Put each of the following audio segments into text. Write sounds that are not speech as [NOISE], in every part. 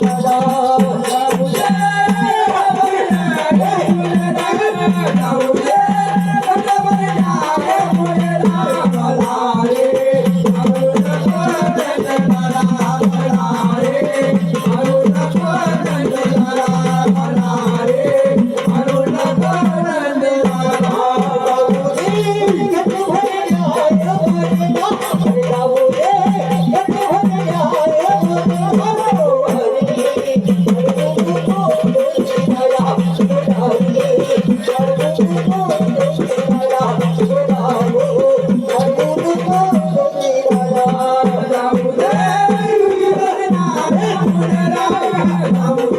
多少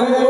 हा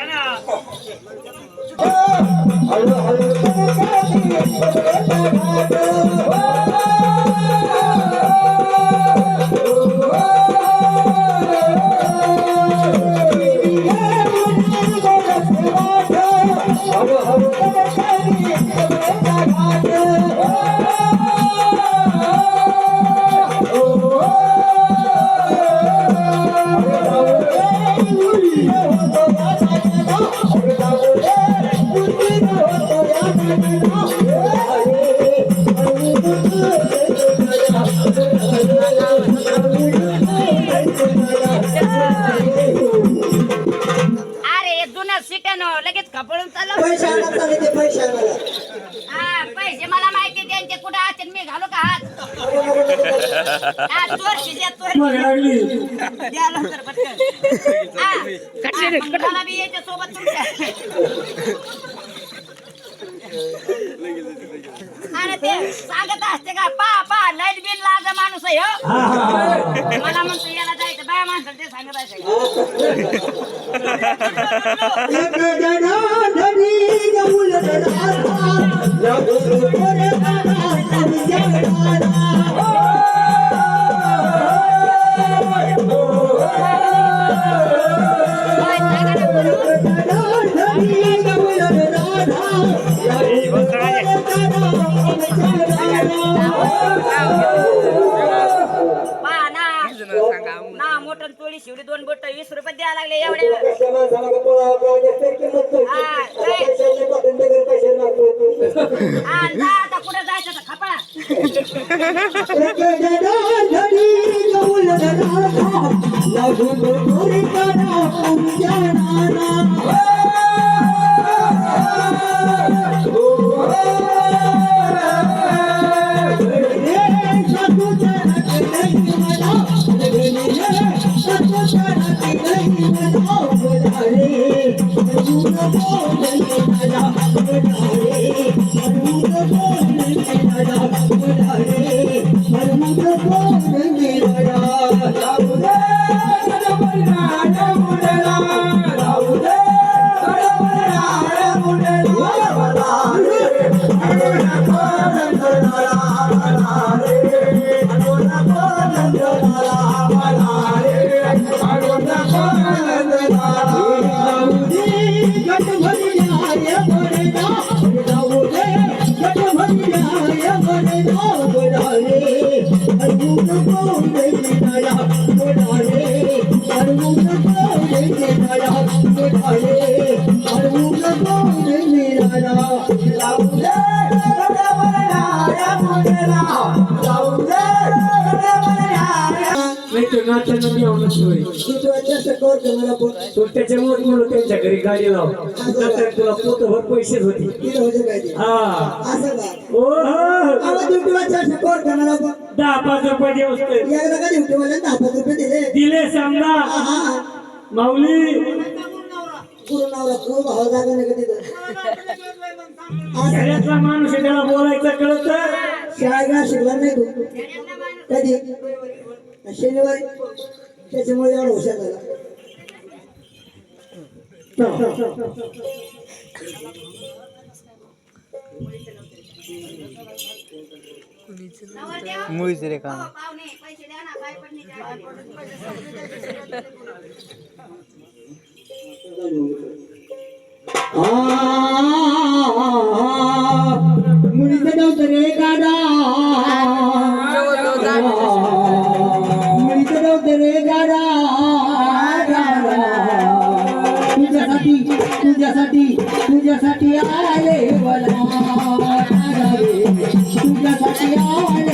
ஏன்னா लगेच खपळून चाललं. पैसे आणा चालले ते पैसे आणायला. हा पैसे मला माहिती त्यांचे कुठे असतील? मी घालू का हात? हा, चोर शिजे, चोर मग लागली. द्या लवकर पटकन. हा, हा, मग मला बी याच्या सोबत तुमच्या. अरे ते सांगत असते का पा पा लाइट बिल लाग माणूस आहे हो. मला म्हणतो याला जायचं बाया माणसाला ते सांगत असते [LAUGHS] शिवडी दोन बोट वीस रुपये द्यायला लागले एवढे आता कुठे जायचं तर खपा एक त्याच्यामुळे त्यांच्या घरी गाडी लाव तुला पोतभर होते हा ओ हो. दहा पाच रुपये दिवस दिले समजा माऊली शहरातला माणूस आहे, त्याला बोलायचं कळत शाळेला शिकला नाही तू. कधी? शनिवारी? त्याच्यामुळे एवढा हुशार झाला. मुळीच रे का पाहुणे पैसे द्या ना काय पण मुलीचं नव्हतं तुझ्यासाठी तुझ्यासाठी तुझ्यासाठी मला तुझ्यासाठी आले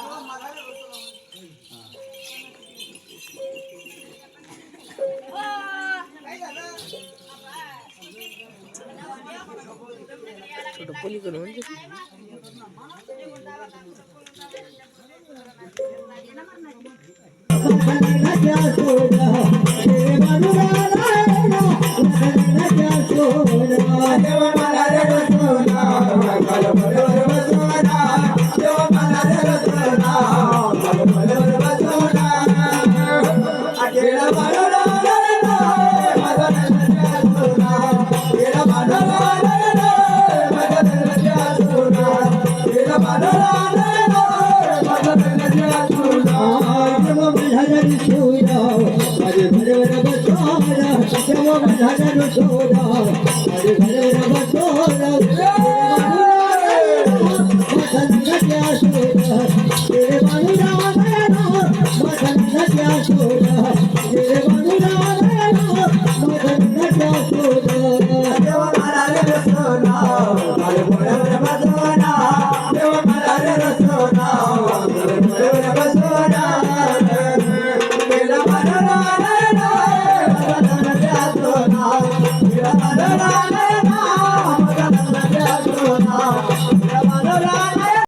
Foi do Poli Grande. Foi do